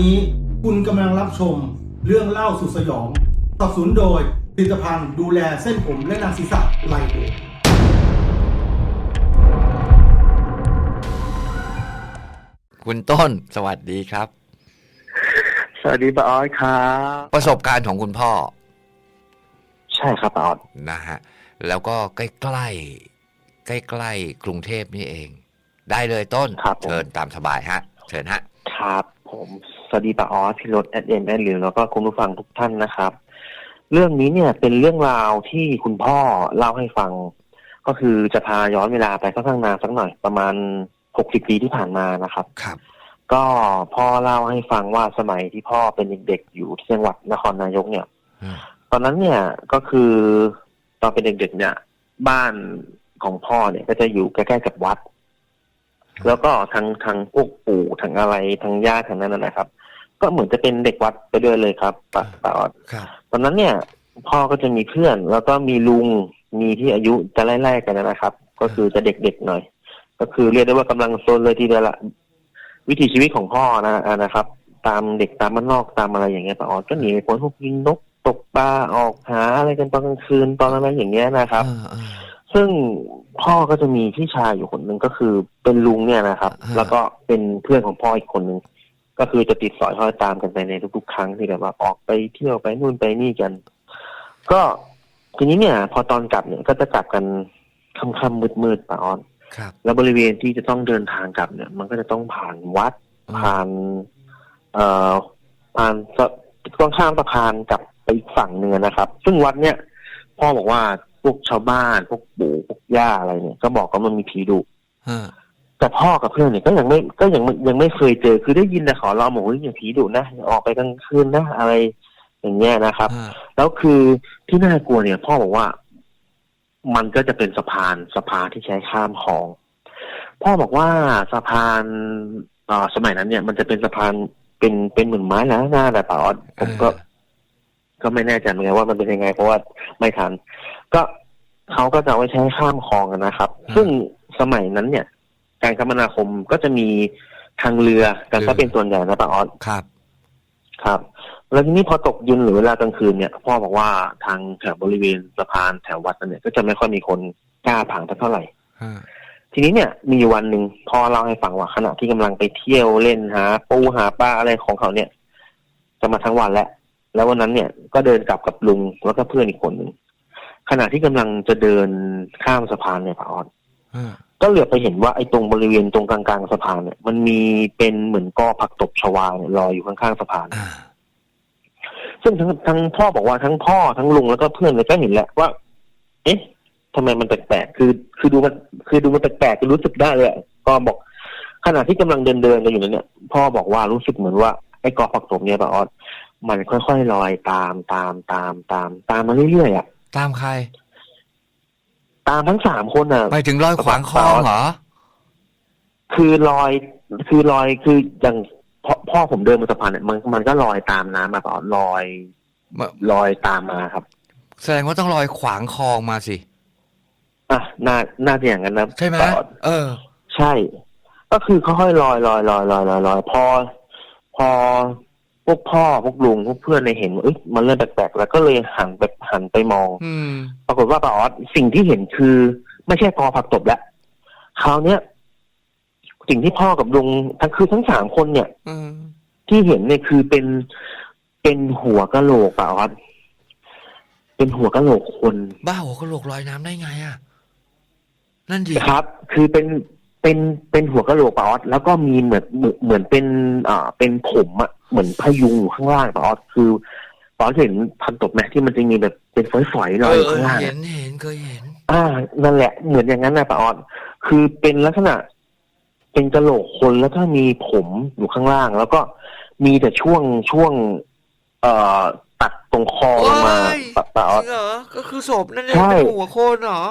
นี้คุณกำลังรับชมเรื่องเล่าสุดสยองสนับสนุนโดยผลิตภัณฑ์ดูแลเส้นผมและหนังศีรษะไลโอคุณต้นสวัสดีครับ สวัสดีป้าออสครับประสบการณ์ของคุณพ่อ ใช่ครับป้าออสนะฮะ แล้วก็ใกล้ๆใกล้ๆกรุงเทพนี่เอง ได้เลยต้นครับผมเชิญตามสบายฮะ เชิญฮะ ครับผม สวัสดีป้าออสพี่รถแอดเอ็นแอดลิวแล้วก็คุณผู้ฟังทุกท่านนะครับ เรื่องนี้เนี่ยเป็นเรื่องราวที่คุณพ่อเล่าให้ฟัง ก็คือจะพาย้อนเวลาไปค่อนข้างนานสักหน่อยประมาณหกสิบปีที่ผ่านมานะครับครับ ก็พ่อเล่าให้ฟังว่าสมัยที่พ่อเป็นเด็กๆอยู่ที่จังหวัดนครนายกเนี่ยอืมตอนนั้นเนี่ยก็คือตอนเป็นเด็กๆเนี่ย บ้านของพ่อเนี่ยก็จะอยู่ใกล้ๆกับวัดแล้วก็ทางทางพวกปู่ทางอะไรทางญาติทางนั้นนะนะครับ ก็เหมือนจะเป็นเด็กวัดไปด้วยเลยครับปะปะออดครับตอนนั้นเนี่ย พ่อก็จะมีเพื่อน แล้วก็มีลุงมีที่อายุจะไล่ๆกันนะครับ ก็คือจะเด็กๆหน่อย ก็คือเรียกได้ว่ากำลังโซนเลยทีเดียวละวิถีชีวิตของพ่อนะนะครับ ตามเด็กตามบ้านนอกตามอะไรอย่างเงี้ยปะออดก็หนีไปพ้นพวกยิงนกตกปลาออกหาอะไรกันตอนกลางคืนตอนอะไรอย่างเงี้ยนะครับเออเออซึ่งพ่อก็จะมีพี่ชายอยู่คนหนึ่งก็คือเป็นลุงเนี่ยนะครับอ่าแล้วก็เป็นเพื่อนของพ่ออีกคนหนึ่ง ก็คือจะติดสอยห้อยตามกันไปในทุกๆ ครั้งที่แบบว่าออกไปเที่ยวไปนู่นไปนี่กัน ก็ทีนี้เนี่ย พอตอนกลับเนี่ยก็จะกลับกันค่ำๆมืดๆป่าออนครับแล้วบริเวณที่จะต้องเดินทางกลับเนี่ย มันก็จะต้องผ่านวัดผ่าน เอ่อผ่านสะต้องข้ามสะพานกลับไปอีกฝั่งเนื้อะนะครับ ซึ่งวัดเนี่ยพ่อบอกว่าพวกชาวบ้านพวกปู่พวกย่าอะไรเนี่ย ก็บอกว่ามันมีผีดุเออ แต่พ่อกับเพื่อนเนี่ยก็ยังไม่ก็ยังไม่ยังไม่เคยเจอคือได้ยินแต่ขอเราบอกว่าอย่าผีดุนะอย่าออกไปกลางคืนนะอะไรอย่างเงี้ยนะครับเออแล้วคือที่น่ากลัวเนี่ย พ่อบอกว่า มันก็จะเป็นสะพานสะพานที่ใช้ข้ามคลอง พ่อบอกว่าสะพานเอ่อสมัยนั้นเนี่ยมันจะเป็นสะพานเป็นเป็นเหมือนไม้แล้วหน้าแต่ป่าออดผมก็ ก็ไม่แน่ใจเหมือนกันว่ามันเป็นยังไง เพราะว่าไม่ทัน ก็เขาก็จะเอาไว้ใช้ข้ามคลองกันนะครับอ่าซึ่งสมัยนั้นเนี่ย การคมนาคมก็จะมีทางเรือกันเรือก็เป็นส่วนใหญ่นะป้าออสครับ ครับ แล้วทีนี้พอตกเย็นหรือเวลากลางคืนเนี่ยพ่อบอกว่าทางแถวบริเวณสะพานแถววัดนั่นเนี่ยก็จะไม่ค่อยมีคนกล้าผ่านสักเท่าไหร่เออทีนี้เนี่ยมีอยู่วันหนึ่งพ่อเล่าให้ฟังว่าขณะที่กำลังไปเที่ยวเล่นหาปูหาปลาอะไรของเขาเนี่ย จะมาทั้งวันแล้วแล้ววันนั้นเนี่ยก็เดินกลับกับลุงแล้วก็เพื่อนอีกคนหนึ่งขณะที่กำลังจะเดินข้ามสะพานเนี่ยพอออดเออ ก็เหลือบไปเห็นว่าไอ้ตรงบริเวณตรงกลางๆสะพานเนี่ยมันมีเป็นเหมือนกอผักตบชวาเนี่ยลอยอยู่ข้างๆสะพานอ่าซึ่งทั้งทั้งพ่อบอกว่าทั้งพ่อทั้งลุงแล้วก็เพื่อนเลยก็เห็นแหละว่า เอ๊ะทำไมมันแปลกๆคือ คือดูมันคือดูมันแปลกๆคือรู้สึกได้เลยอะก็บอก ขณะที่กำลังเดินเดินๆกันอยู่นั้นเนี่ย พ่อบอกว่ารู้สึกเหมือนว่าไอ้กอผักตบเนี่ยปะออดมันค่อยๆลอยตามตามตามตามตามมาเรื่อยๆอะตามใคร ตามทั้งสามคนอะ ไปถึงรอยขวางคลองเหรอ คือลอยคือลอยคืออย่างพ่อพ่อผมเดินบนสะพานเนี่ยมันมันก็ลอยตามน้ำมาปะออดลอยมาลอยตามมาครับ แสดงว่าต้องลอยขวางคลองมาสิอะน่าน่าจะอย่างนั้นนะใช่ไหมปะออดเออ ใช่ ก็คือค่อยๆลอยลอยลอยลอยลอยลอยพอ พอ พวกพ่อพวกลุงพวกเพื่อนในยเห็นว่าเอ้ยมันเริ่มแปลกๆแล้วก็เลยหันไปหันไปมอง อืม ปรากฏว่าป้าออสสิ่งที่เห็นคือ ไม่ใช่กอผักตบแล้วคราวเนี้ยสิ่งที่พ่อกับลุงทั้งคือทั้งสามคนเนี่ย อืม ที่เห็นเนี่ยคือเป็นเป็นหัวกะโหลกป้าออสเป็นหัวกะโหลกคน บ้าหัวกะโหลกลอยน้ำได้ไงอะ นั่นดิครับ คือเป็น เป็นเป็นหัวกะโหลกป้าออสแล้วก็มีเหมือนเหมือนเหมือนเป็นอ่าเป็นผมอะเหมือนพยุงอยู่ข้างล่างป้าออสคือป้าออสเห็นพันตบไหมที่มันจะมีแบบเป็นฝอยๆลเออยออยู่เอข้างอล่างเห็อะนเห็นเคยเห็น อ่า นั่นแหละเหมือนอย่างนั้นนะป้าออดคือเป็นลักษณะ เป็นกระโหลกคนแล้วก็มีผมอยู่ข้างล่าง แล้วก็มีแต่ช่วงช่วง เอ่อตัดตรงคอลงมาโอ้ยป้าป้าออดจริงเหรอก็คือศพนั่นเองใช่เป็นหัวโคนเหรอ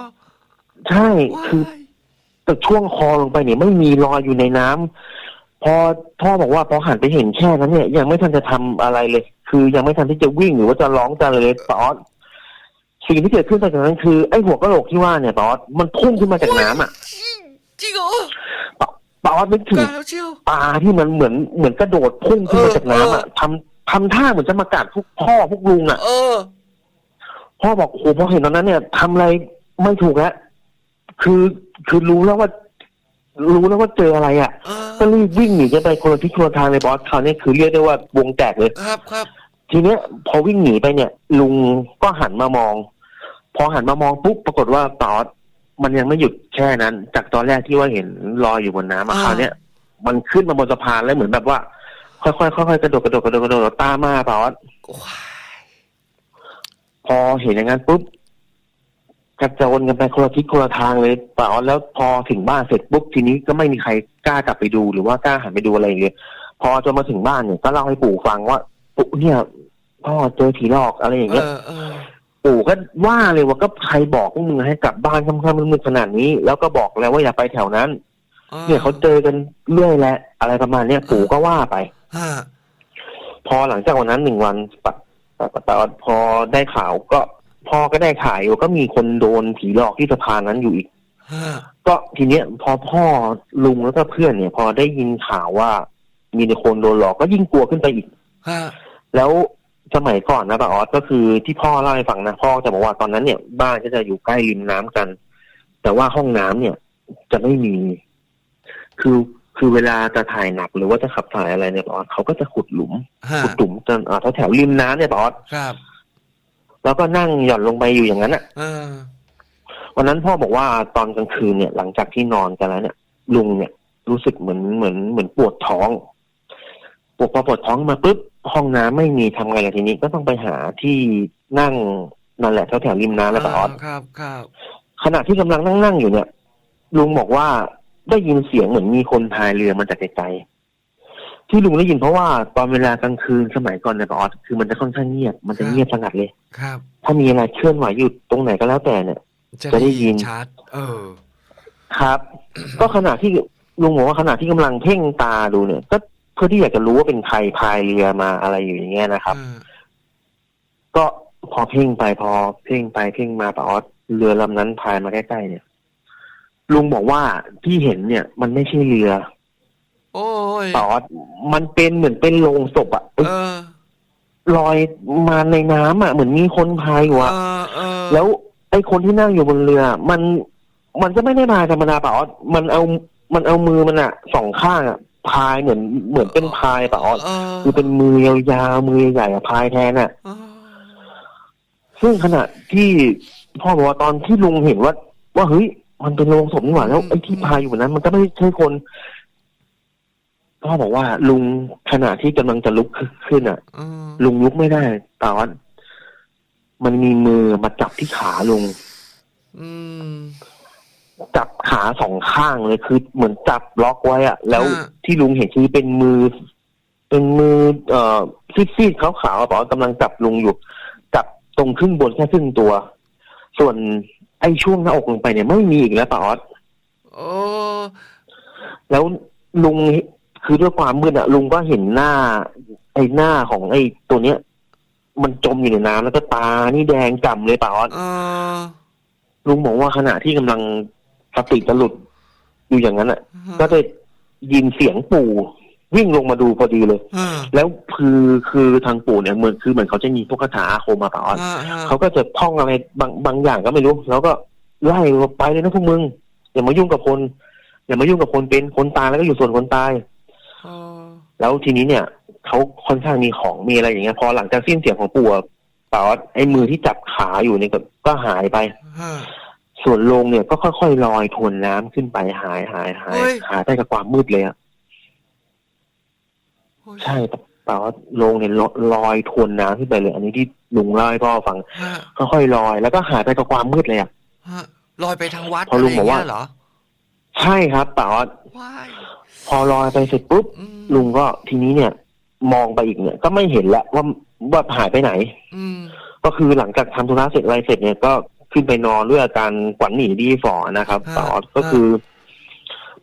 ใช่คือ แต่ช่วงคอลงไปเนี่ยไม่มีรอยอยู่ในน้ำพอพ่อบอกว่าพอหันไปเห็นแค่นั้นเนี่ย ยังไม่ทันจะทำอะไรเลย คือยังไม่ทันที่จะวิ่งหรือว่าจะร้องจะอะไรเลยป้าออดสิ่งที่เกิดขึ้นจากนั้นคือไอ้หัวกระโหลกที่ว่าเนี่ยป้าออดมันพุ่งขึ้นมาจากน้ำอะจริงเหรอปาออดนึกถึงกล้าแล้วเชียวปลาที่มันเหมือนเหมือนกระโดดพุ่งขึ้นมาเออจากน้ำอะเออทำทำท่าเหมือนจะมากัดพวกพ่อพวกลุงอะเออพ่อบอกโอ้พอเห็นตอนนั้นเนี่ยทำอะไรไม่ถูกแล้ว คือคือรู้แล้วว่า รู้แล้วว่าเจออะไรอะเออก็รีบวิ่งหนีกันไปคนละทิศคนละทางเลยบอสคราวนี้คือเรียกได้ว่าวงแตกเลย ครับครับทีเนี้ยพอวิ่งหนีไปเนี่ย ลุงก็หันมามอง พอหันมามองปุ๊บปรากฏว่าปอดมันยังไม่หยุดแค่นั้น จากตอนแรกที่ว่าเห็นลอยอยู่บนน้ำอะคราวเนี้ยมันขึ้นมาบนสะพานแล้วเหมือนแบบว่า ค่อยๆค่อยๆกระโดดกระโดดกระโดดกระโดดตามมาปอด ว้ายพอเห็นอย่างนั้นปุ๊บ กระโจนกันไปคนละทิศคนละทางเลยปอดแล้วพอถึงบ้านเสร็จปุ๊บทีนี้ก็ไม่มีใครกล้ากลับไปดูหรือว่ากล้าหันไปดูอะไรเลยพอจนมาถึงบ้านเนี่ยก็เล่าให้ปู่ฟังว่าปู่เนี่ยพ่อเจอผีหลอกอะไรอย่างเอเงี้ยอเออปู่ก็ว่าเลยว่าก็ใครบอกพวกมึงให้กลับบ้านค่ำๆมืดๆขนาดนี้ แล้วก็บอกแล้วว่าอย่าไปแถวนั้น เนี่ยเขาเจอกันเรื่อยแหละอะไรประมาณเนี้ยปู่ก็ว่าไปฮะพอหลังจากวันนั้นหนึ่งวันปัดปัดปัดปัดพอได้ข่าวก็ พ่อก็ได้ข่าวอยู่ก็มีคนโดนผีหลอกที่สะพานนั้นอยู่อีกฮะก็ทีเนี้ยพอพ่อลุงแล้วก็เพื่อนเนี่ย พอได้ยินข่าวว่า มีคนโดนหลอกก็ยิ่งกลัวขึ้นไปอีกฮะแล้วสมัยก่อนนะป้าออสก็คือที่พ่อเล่าให้ฟังนะพ่อจะบอกว่าตอนนั้นเนี่ยบ้านก็จะอยู่ใกล้ริมน้ำกัน แต่ว่าห้องน้ำเนี่ย จะไม่มี คือคือเวลาจะถ่ายหนักหรือว่าจะขับถ่ายอะไรเนี่ยป้าออสเขาก็จะขุดหลุมฮะขุดหลุมจนอ่าแถวๆริมน้ำเนี่ยป้าออสครับ แล้วก็นั่งหย่อนลงไปอยู่อย่างนั้นอะเออวันนั้นพ่อบอกว่าตอนกลางคืนเนี่ย หลังจากที่นอนกันแล้วเนี่ย ลุงเนี่ยรู้สึกเหมือนเหมือนเหมือนปวดท้องปวดพอปวดท้องมาปุ๊บห้องน้ำไม่มีทำไงล่ะทีนี้ก็ต้องไปหาที่นั่งนั่นแหละแถวแถวๆริมน้ำแล้วป้าออสครับครับขณะที่กำลังนั่งนั่งๆอยู่เนี่ย ลุงบอกว่าได้ยินเสียงเหมือนมีคนพายเรือมาจากไกลๆ ที่ลุงได้ยินเพราะว่าตอนเวลากลางคืนสมัยก่อนเนี่ยป้าออสคือมันจะค่อนข้างเงียบมันจะเงียบสงัดเลย ครับ ถ้ามีอะไรเคลื่อนไหวอยู่ตรงไหนก็แล้วแต่เนี่ย จะได้ยินชัด เออ ครับ ก็ขณะที่ลุงบอกว่าขณะที่กำลังเพ่งตาดูเนี่ย ก็เพื่อที่อยากจะรู้ว่าเป็นใครพายเรือมาอะไรอยู่อย่างเงี้ยนะครับเออก็พอเพ่งไปพอเพ่งไปเพ่งมาปาออสเรือลำนั้นพายมาใกล้ๆเนี่ย ลุงบอกว่าที่เห็นเนี่ย มันไม่ใช่เรือ โอ้ยปาออสมันเป็นเหมือนเป็นโลงศพอะเออลอยมาในน้ำอะเหมือนมีคนพายอยู่เออะอเออแล้วไอ้คนที่นั่งอยู่บนเรือ มันมันก็ไม่ได้พายธรรมดาปาออสมันเอามันเอามือมันอะสองข้างอะพายเหมือนเหมือนเป็นพายปาออสเออคือเป็นมือยาวๆมือใหญ่ๆอะพายแทนอะเออซึ่งขณะที่พ่อบอกว่าตอนที่ลุงเห็นว่า ว่าเฮ้ยมันเป็นโรงศพนี่หว่าแล้วไอ้ที่พายอยู่บนนั้น มันก็ไม่ใช่คน พ่อบอกว่าลุงขณะที่กำลังจะลุกขึ้นอะเออลุงลุกไม่ได้แต่ว่ามันมีมือมาจับที่ขาลุง อืม จับขาสองข้างเลยคือเหมือนจับล็อกไว้อะแล้วอ่า ที่ลุงเห็นคือเป็นมือ เป็นมือ เอ่อซีดๆขาวๆอะบอกว่ากำลังจับลุงอยู่ จับตรงครึ่งบนแค่ครึ่งตัว ส่วนไอ้ช่วงหน้าอกลงไปเนี่ยไม่มีอีกแล้วป้าออสโอ้แล้วลุง คือด้วยความมืดอะลุงก็เห็นหน้า ไอ้หน้าของไอ้ตัวเนี้ย มันจมอยู่ในน้ำแล้วก็ตานี่แดงก่ำเลยป้าออสเออลุงบอกว่าขณะที่กำลังสติจะหลุดอยู่อย่างนั้นอะก็ได้ยินเสียงปู่วิ่งลงมาดูพอดีเลยเออแล้วคือคือทางปู่เนี่ยเหมือนคือเหมือนเขาจะมีพวกคาถาอาคมมาป่าออสเออเออเขาก็จะท่องอะไรบางบางอย่างก็ไม่รู้ แล้วก็ไล่ว่าไปเลยนะพวกมึงอย่ามายุ่งกับคนอย่ามายุ่งกับคนเป็นคนตายแล้วก็อยู่ส่วนคนตายเออ แล้วทีนี้เนี่ยเขาค่อนข้างมีของมีอะไรอย่างเงี้ยพอหลังจากสิ้นเสียงของปู่อะป่าออสไอ้มือที่จับขาอยู่เนี่ยก็ก็หายไปเออส่วนโลงเนี่ยก็ค่อยๆลอยทวนน้ำขึ้นไปหายหายหายเฮ้ยหายไปกับความมืดเลยอะโอ้ยใช่ป่าว่าโลงเนี่ยลลอยทวนน้ำขึ้นไปเลย อันนี้ที่ลุงเล่าให้พ่อฟังฮะค่อยๆลอยแล้วก็หายไปกับความมืดเลยอะฮะลอยไปทางวัดพอลุงบอกว่าะไรย่เยเหรอ ใช่ครับป่าว่าว้ายพอลอยไปเสร็จปุ๊บ อืมลุงก็ทีนี้เนี่ย มองไปอีกเนี่ย ก็ไม่เห็นละว่าว่าหายไปไหน อืมก็คือหลังจากทำธุระเสร็จอะไรเสร็จเนี่ยก็ขึ้นไปนอนด้วยอาการขวัญหนีดีฝ่อนะครับป่าออสก็คือ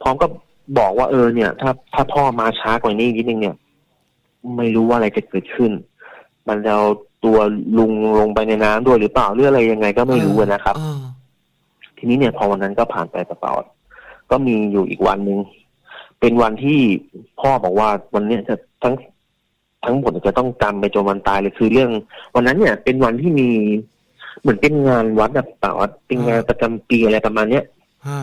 พร้อมกับบอกว่าเออเนี่ย ถ้าถ้าพ่อมาช้ากว่านี้นิดนึงเนี่ย ไม่รู้ว่าอะไรจะเกิดขึ้น มันจะเอาตัวลุงลงไปในน้ำด้วยหรือเปล่าหรืออะไรยังไงก็ไม่รู้อะนะครับ เออทีนี้เนี่ยพอวันนั้นก็ผ่านไปเปล่าๆ ก็มีอยู่อีกวันหนึ่งเป็นวันที่พ่อบอกว่าวันเนี้ยจะทั้งทั้งหมดจะต้องจำไปจนวันตายเลยคือเรื่อง วันนั้นเนี่ย เป็นวันที่มีเหมือนเป็นงานวัดแบบป่าวัดเป็นงานประจำปีอะไรประมาณเนี้ยฮะ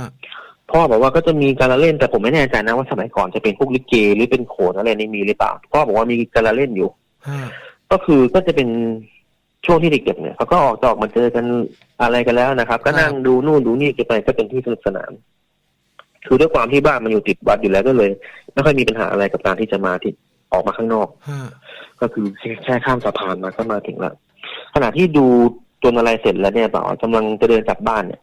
พ่อบอกว่าก็จะมีการละเล่นแต่ผมไม่แน่ใจนะว่าสมัยก่อนจะเป็นพวกลิเกหรือเป็นโขนอะไรนี่มีหรือเปล่าพ่อบอกว่ามีการละเล่นอยู่ฮะก็คือก็จะเป็นช่วงที่เด็กๆเนี่ยเขาก็ออกจะออกมาเจอกันอะไรกันแล้วนะครับ ก็นั่งดูนู่นดูนี่กันไปก็เป็นที่สนุกสนาน คือด้วยความที่บ้านมันอยู่ติดวัดอยู่แล้วก็เลย ไม่ค่อยมีปัญหาอะไรกับการที่จะมาที่ออกมาข้างนอกฮะก็คือแค่แค่ข้ามสะพานมาก็มาถึงแล้วขณะที่ดูตัวอะไรเสร็จแล้วเนี่ยต่อกำลังจะเดินกลับบ้านเนี่ย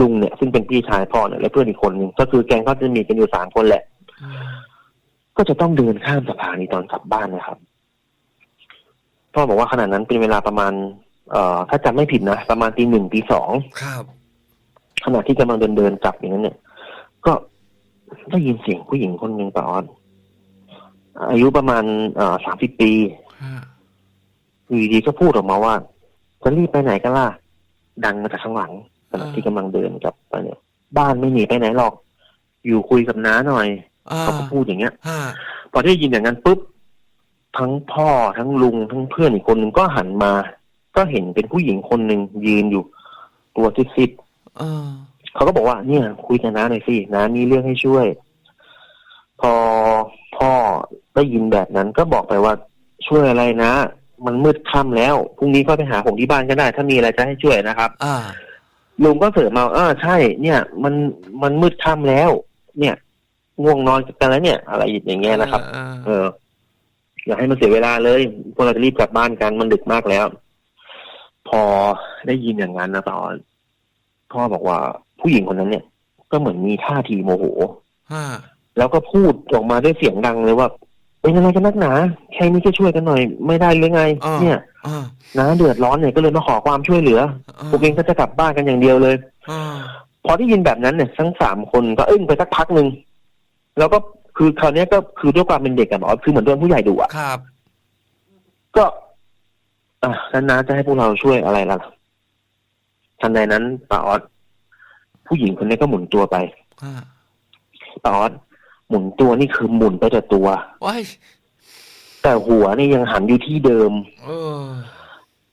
ลุงเนี่ย ซึ่งเป็นพี่ชายพ่อเนี่ยและเพื่อนอีกคนหนึ่งก็คือแกงก็จะมีกันอยู่สามคนแหละอืมก็จะต้องเดินข้ามสะพานนี้ตอนกลับบ้านนะครับพ่อบอกว่าขณะนั้นเป็นเวลาประมาณ เอ่อ ถ้าจำไม่ผิดนะประมาณตีหนึ่งตีสองครับขณะที่กำลังเดินเดินๆกลับอย่างนั้นเนี่ย ก็ได้ยินเสียงผู้หญิงคนหนึ่งป่าออดอายุประมาณเอ่อสามสิบปีฮะอยู่ดีๆก็พูดออกมาว่า จะรีบไปไหนกันล่ะ ดังมาจากข้างหลังขณะที่กำลังเดินกลับไปเนี่ย บ้านไม่หนีไปไหนหรอก อยู่คุยกับน้าหน่อยอ่าเขาก็พูดอย่างเงี้ยฮะพอได้ยินอย่างนั้นปุ๊บทั้งพ่อทั้งลุงทั้งเพื่อนอีกคนหนึ่งก็หันมา ก็เห็นเป็นผู้หญิงคนหนึ่งยืนอยู่ ตัวซิดเออๆ เขาก็บอกว่าเนี่ย คุยกับน้าหน่อยสิน้ามีเรื่องให้ช่วย พอพ่อได้ยินแบบนั้นก็บอกไปว่าช่วยอะไรนะ มันมืดค่ำแล้วพรุ่งนี้ก็ไปหาผมที่บ้านก็ได้ ถ้ามีอะไรจะให้ช่วยนะครับ อ่าลุงก็เสริมมาเออใช่ เนี่ย มันมันมืดค่ำแล้ว เนี่ยง่วงนอนกันแล้วเนี่ย อะไรอย่างเงี้ยนะครับเออเอออย่าให้มันเสียเวลาเลยพวกเราจะรีบกลับบ้านกันมันดึกมากแล้ว พอได้ยินอย่างนั้นนะตอนพ่อบอกว่า ผู้หญิงคนนั้นเนี่ย ก็เหมือนมีท่าทีโมโหฮะแล้วก็พูดออกมาด้วยเสียงดังเลยว่าเป็นอะไรกันนักหนาแค่นี้ก็ช่วยกันหน่อย ไม่ได้หรือไง เนี่ยอ่าน้าเดือดร้อนเนี่ยก็เลยมาขอความช่วยเหลือพวกเองก็จะกลับบ้านกันอย่างเดียวเลยอ่าพอได้ยินแบบนั้นเนี่ยทั้งสามคนก็อึ้งไปสักพักหนึ่งแล้วก็คือคราวเนี้ยก็คือด้วยความเป็นเด็กอะบอกว่าคือเหมือนโดนผู้ใหญ่ดุอะครับ ก็อะนั้นนะจะให้พวกเราช่วยอะไรล่ะทันใดนั้นป้าออส ผู้หญิงคนนี้ก็หมุนตัวไปฮะป้าออสหมุนตัวนี่คือหมุนไปแต่ตัว ว้ายแต่หัวนี่ยังหันอยู่ที่เดิม เออ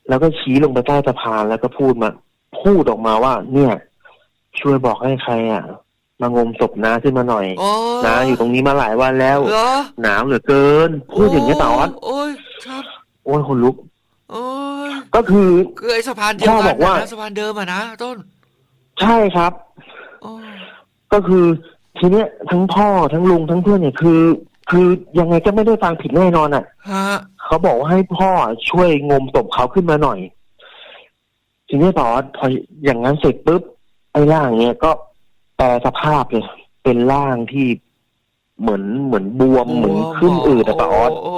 แล้วก็ชี้ลงไปใต้สะพานแล้วก็พูดมา พูดออกมาว่า เนี่ย ช่วยบอกให้ใครอะ มางมศพน้าขึ้นมาหน่อยโอ้น้าอยู่ตรงนี้มาหลายวันแล้ว เหรอหนาวเหลือเกิน พูดอย่างนี้ยป้าออสโอ้ยครับโอ้ยคนลุก โอ้ยก็คือ คือไอ้สะพานเดียวพ่อกันบอกว่า นะสะพานเดิมอะนะต้น ใช่ครับโอ้ยก็คือทีเนี้ยทั้งพ่อทั้งลุงทั้งเพื่อนเนี่ยคือ คือยังไงก็ไม่ได้ฟังผิดแน่นอนอะ ฮะเขาบอกว่าให้พ่อช่วยงมศพเขาขึ้นมาหน่อย ทีนี้ต่อพออย่างนั้นเสร็จปุ๊บไอ้ร่างเนี่ยก็แปลสภาพเลยเป็นร่างที่เหมือนเหมือนบวมเหมือนขึ้นอืดอะต่ออสโโอ้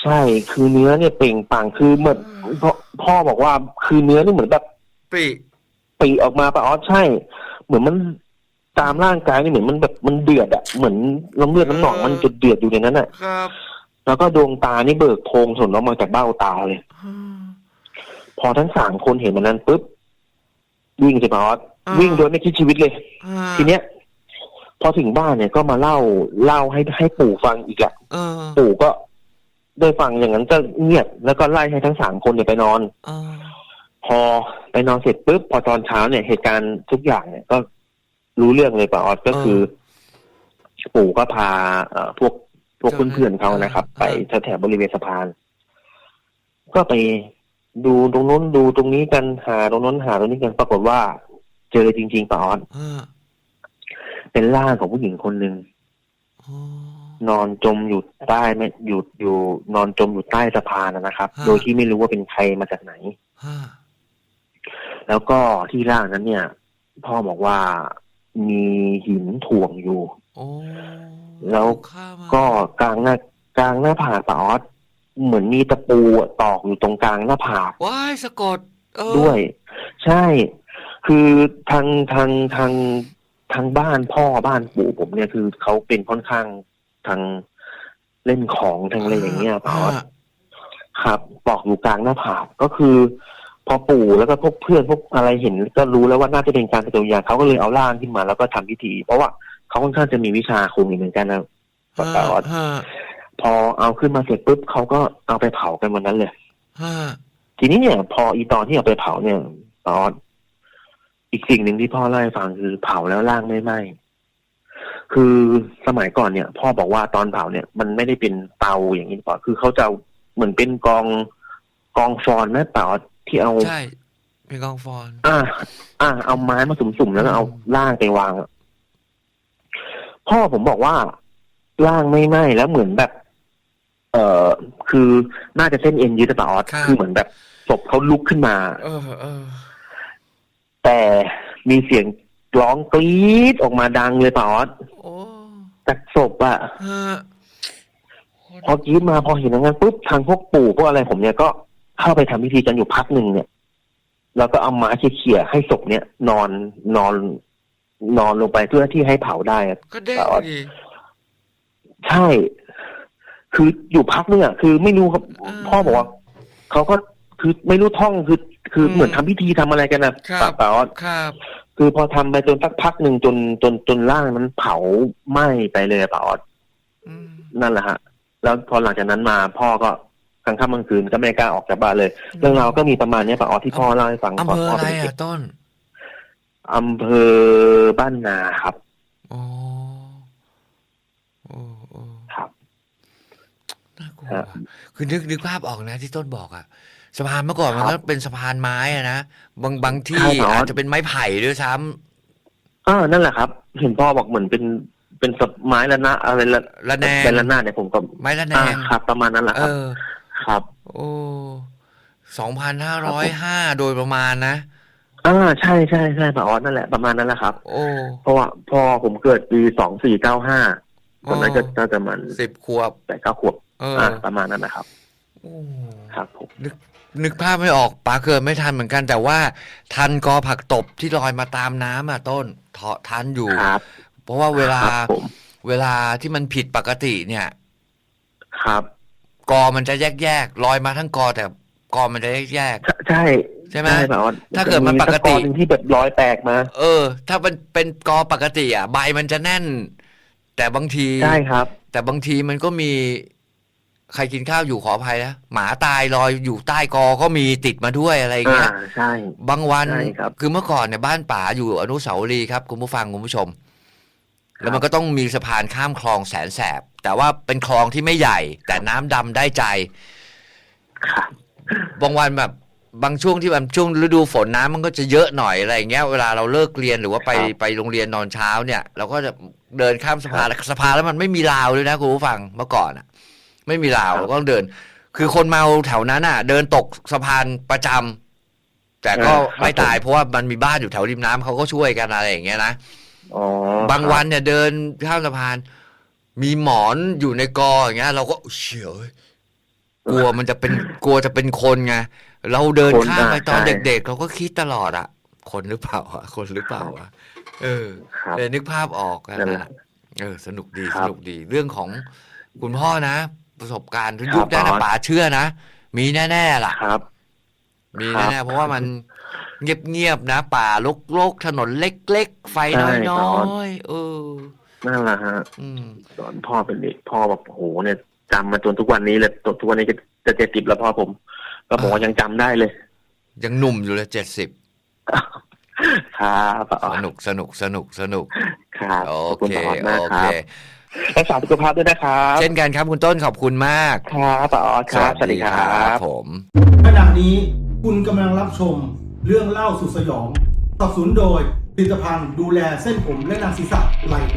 ใช่ คือเนื้อเนี่ยเปล่งปลั่งคือเหมือนพ่อพ่อบอกว่าคือเนื้อนี่เหมือนแบบปี ปีออกมาปะอ๋อใช่ เหมือนมันตามร่างกายนี่เหมือนมันแบบมันเดือดอะเหมือนน้ำเลือดน้ำหนองมันจะเดือดอยู่ในนั้นอะครับแล้วก็ดวงตานี่เบิกโพรงสนออกมาจากเบ้าตาเลยอืมพอทั้งสามคนเห็นมันนั้นปุ๊บวิ่งสิปะออสอ่าวิ่งโดยไม่คิดชีวิตเลยอ่าทีเนี้ย พอถึงบ้านเนี่ยก็มาเล่าเล่าให้ให้ปู่ฟังอีกอะเออปู่ก็ได้ฟังอย่างนั้นก็เงียบแล้วก็ไล่ให้ทั้งสามคนเนี่ยไปนอนเออ พอไปนอนเสร็จปุ๊บพอตอนเช้าเนี่ยเหตุการณ์ทุกอย่างเนี่ยก็รู้เรื่องเลยป่ะออสก็คือปู่ก็พาเอ่อพวกพวกเพื่อนๆเขานะครับ ไปแถวๆบริเวณสะพาน ก็ไปดูตรงนู้นดูตรงนี้กันหาตรงนู้นหาตรงนี้กันปรากฏว่า เจอจริงๆป่ะออสเออเป็นร่างของผู้หญิงคนหนึ่งโอ้นอนจมอยู่ใต้ไม่อยู่อยู่ นอนจมอยู่ใต้สะพานนะครับฮะโดยที่ไม่รู้ว่าเป็นใครมาจากไหนฮะ แล้วก็ที่ร่างนั้นเนี่ย พ่อบอกว่ามีหินถ่วงอยู่โอ้แล้วข้ามาก็กลางหน้ากลางหน้าผากปาออสเหมือนมีตะปูอะตอกอยู่ตรงกลางหน้าผากว้ายสะกดเออด้วย ใช่ คือทางทางทางทางบ้านพ่อบ้านปู่ผมเนี่ยคือเขาเป็นค่อนข้างทางเล่นของทางอะไรอย่างเงี้ยปาออสฮะครับปอกอยู่กลางหน้าผากก็คือ พอปู่แล้วก็พวกเพื่อนพวกอะไรเห็น ก็รู้แล้วว่าน่าจะเป็นการเป็นตัวอย่างเขาก็เลยเอาร่างขึ้นมา แล้วก็ทำพิธี เพราะว่าเขาค่อนข้างจะมีวิชาคุมอยู่เหมือนกันนะฮะปาออดฮะพอเอาขึ้นมาเสร็จปุ๊บเขาก็เอาไปเผากันวันนั้นเลยฮะทีนี้เนี่ย พออีตอนที่เอาไปเผาเนี่ยปาออดอีกสิ่งหนึ่งที่พ่อเล่าให้ฟังคือเผาแล้วร่างไม่ไหม้คือสมัยก่อนเนี่ย พ่อบอกว่าตอนเผาเนี่ย มันไม่ได้เป็นเตาอย่างนี้ป่ะคือเขาจะเอาเหมือนเป็นกองกองฟอนแม่ป่าออด ที่เอาใช่ เป็นกองฟอนอ่า อ่า เอาไม้มาสุ่มๆแล้วก็เอาล่างไปวางอะพ่อผมบอกว่าล่างไม่ไหม้แล้วเหมือนแบบ เอ่อ คือน่าจะเส้นเอ็นยืดหรือเปล่าออสคือเหมือนแบบศพเขาลุกขึ้นมา เออเออแต่มีเสียงร้องกรี๊ดออกมาดังเลยเปล่าออสโอ้จากศพอะฮะพอกรี๊ดมาพอเห็นอย่างนั้นปุ๊บทางพวกปู่พวกอะไรผมเนี่ยก็ เข้าไปทำพิธีกันอยู่พักหนึ่งเนี่ยแล้วก็เอาไม้เขี่ยๆให้ศพเนี่ย นอนนอน นอนลงไปเพื่อที่ให้เผาได้อะก็เด้งดีใช่ คืออยู่พักนึงอะคือไม่รู้ครับอ่าพ่อบอกว่าเขาก็คือไม่รู้ท่องคือ คืออืมเหมือนทำพิธีทำอะไรกันนะครับป่าป่าออสครับคือพอทำไปจนสักพักหนึ่งจนจนจนร่างมันเผาไหม้ไปเลยอะป่าออสอืมนั่นแหละฮะ แล้วพอหลังจากนั้นมาพ่อก็ กลางค่ำกลางคืนก็ไม่กล้าออกจากบ้านเลย เรื่องราวก็มีประมาณเนี้ยป่าออสที่พ่อเล่าให้ฟังอำตอนเภอพ่ออะไรเป็นเด็อะกต้นอำเภอบ้านนาครับโอ้โอ้โอ้ครับน่ากลัวครับว่ะคือนึกนึกภาพออกนะที่ต้นบอกอะสะพานเมื่อก่อนมันครัก็บเป็นสะพานไม้อะนะบางบางที่ใช่ครับอาจจะเป็นไม้ไผ่ด้วยซ้ำอ่านั่นแหละครับ เห็นพ่อบอกเหมือนเป็นเป็นสะไม้ละนะอะไรละระแนงเป็นละนาดเนี่ยผมก็ไม้ละแนอ่างครับ ประมาณนั้นแหละเอครับอ ครับ โอ้สองพันห้าร้อยห้าโดยประมาณนะอ่าใช่ใช่ใช่ป้าออสนั่นแหละประมาณนั้นแหละครับ โอ้เพราะว่าพ่อผมเกิดปีสองสี่เก้าห้าตอนนั้นก็น่าจะมันสิบขวบแปดเก้าขวบเอออ่าประมาณนั้นนะครับโอ้ครับผมนึกนึกภาพไม่ออกป๋าเกิดไม่ทันเหมือนกัน แต่ว่าทันกอผักตบที่ลอยมาตามน้ำอะต้นเถาะทันอยู่ครับเพราะว่าเวลาครับผมเวลาที่มันผิดปกติเนี่ย ครับ กอมันจะแยกแยกๆลอยมาทั้งกอแต่กอมันจะแยกแยกใช่ใช่ใช่ไหมป้าออสถ้าเกิดมันปกติสัอนหนึ่งที่แบบร้อยแตกมาๆเออ ถ้ามันเป็นกอปกติอะใบมันจะแน่น แต่บางทีใช่ครับ แต่บางทีมันก็มีใครกินข้าวอยู่ขออภัยนะหมาตายลอยอยู่ใต้กอก็มีติดมาด้วยอะไรอย่างอ่าเงี้ยใช่บางวันใช่ครับคือเมื่อก่อนเนี่ยบ้านป๋าอยู่อนุสาวรีย์ครับ คุณผู้ฟังคุณผู้ชม แล้วมันก็ต้องมีสะพานข้ามคลองแสนแสบ แต่ว่าเป็นคลองที่ไม่ใหญ่ แต่น้ำดำได้ใจครับบางวันแบบบางช่วงที่แบบช่วงฤดูฝนน้ำมันก็จะเยอะหน่อยอะไรอย่างเงี้ยเวลาเราเลิกเรียนหรือว่าไปครับไปโรงเรียนนอนเช้าเนี่ย เราก็จะเดินข้ามสะพานสะพานแล้วมันไม่มีราวเลยนะคุณผู้ฟังเมื่อก่อนอะ ไม่มีราวครับเราก็ต้องเดิน คือคนเมาแถวนั้นอะ เดินตกสะพานประจำแต่ก็อ่าครับไม่ตายผมเพราะว่ามันมีบ้านอยู่แถวริมน้ำเขาก็ช่วยกันอะไรอย่างเงี้ยนะอ๋อบางวันเนี่ยเดินข้ามสะพาน มีหมอนอยู่ในกออย่างเงี้ย เราก็เฉียวกลัวมันจะเป็นกลัวจะเป็นคนไงเราเดินข้ามไปตอนเด็ก ๆ เราก็คิดตลอดอะคนหรือเปล่าอะคนหรือเปล่าอะเออครับเลยนึกภาพออกอะนั่นแหละนะเออ สนุกดีครัสบนุกดีเรื่องของคุณพ่อนะ ประสบการณ์ทุกครับยุคได้นะบอสป๋าเชื่อนะ มีแน่ๆล่ะครับ มีครับแน่ๆเพราะว่ามันเงียบๆนะ ป่าลกๆถนนเล็ก ๆ ไฟใช่น้บอสอยๆเออ นั่นแหละฮะอืมตอนพ่อเป็นเด็กพ่อแบบโหเนี่ยจำมาจนทุกวันนี้เลยจนทุกวันนี้ก็จะเจ็ดสิบแล้วพ่อผม ก็บอกว่ายังจำได้เลย ยังหนุ่มอยู่เลยเจ็ดสิบครับป้าออสสนุกสนุกสนุกสนุกครับโอขอบคุณเคป้าออสมากโอคเครับรักษาสุขภาพด้วยนะครับเช่นกันครับคุณต้นขอบคุณมากครับป้าออสครับสวัสดีครับผมขณะนี้คุณกำลังรับชมเรื่องเล่าสุดสยองสนับสนุนโดยผลิตภัณฑ์ดูแลเส้นผมและหนังศีรษะไลโอ